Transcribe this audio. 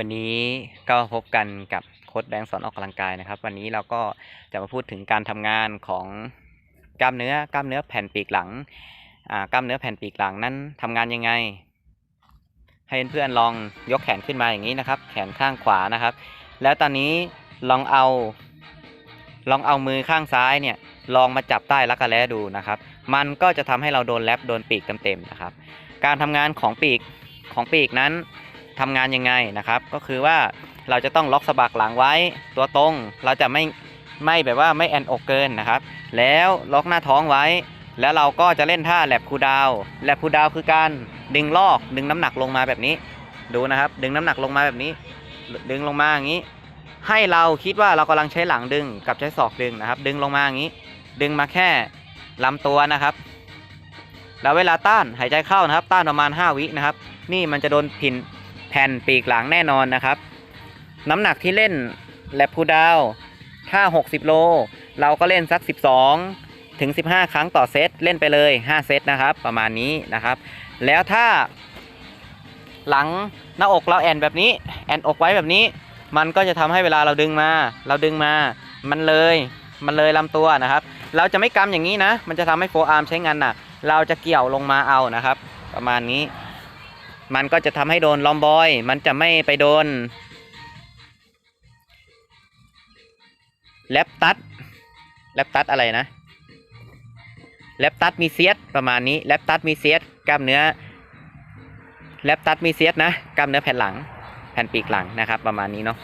วันนี้ก็พบกันกับโค้ดแบงค์สอนออกกำลังกายนะครับ วันนี้เราก็จะมาพูดถึงการทำงานของกล้ามเนื้อกล้ามเนื้อแผ่นปีกหลังกล้ามเนื้อแผ่นปีกหลังนั้นทำงานยังไง ให้เพื่อนๆลองยกแขนขึ้นมาอย่างนี้นะครับ แขนข้างขวานะครับ แล้วตอนนี้ลองเอา ลองเอามือข้างซ้ายเนี่ยลองมาจับใต้รักแร้ดูนะครับ มันก็จะทำให้เราโดนแรปโดนปีกเต็มๆนะครับ การทำงานของปีกของปีกนั้น ทำงานยังไงนะครับ ก็คือว่าเราจะต้องล็อกสะบักหลังไว้ตัวตรง เราจะไม่ไม่แบบว่าไม่แอนอกเกินนะครับ แล้วล็อกหน้าท้องไว้ แล้วเราก็จะเล่นท่าแลบคูดาวแลบคูดาวคือการดึงลอกดึงน้ำหนักลงมาแบบนี้ ดูนะครับ ดึงน้ำหนักลงมาแบบนี้ ดึงลงมาอย่างนี้ ให้เราคิดว่าเรากำลังใช้หลังดึงกับใช้ศอกดึงนะครับ ดึงลงมาอย่างนี้ ดึงมาแค่ลำตัวนะครับแล้วเวลาต้านหายใจเข้านะครับ ต้านประมาณ 5 วินะครับ นี่มันจะโดนพิน ผ่นปีกหลังแน่นอนนะครับ น้ำหนักที่เล่นแลบคูดาว ถ้า 60 โล เราก็เล่นสัก 12 ถึง 15 ครั้งต่อเซตเล่นไปเลย 5 เซตนะครับ ประมาณนี้นะครับ แล้วถ้า หลังหน้าอกเราแอนแบบนี้ แอนอกไว้แบบนี้ มันก็จะทำให้เวลาเราดึงมา เราดึงมา มันเลย มันเลยลำตัวนะครับ เราจะไม่กำอย่างนี้นะ มันจะทำให้โฟอาร์มใช้งานหนัก เราจะเกี่ยวลงมาเอานะครับ ประมาณนี้ มันก็จะทำให้โดนลอมบอย มันจะไม่ไปโดนแลปตัดแลปตัดอะไรนะแลปตัดมีเซียสประมาณนี้แลปตัดมีเซียสกล้ามเนื้อแลปตัดมีเซียสนะกล้ามเนื้อแผ่นหลังแผ่นปีกหลังนะครับ ประมาณนี้เนาะ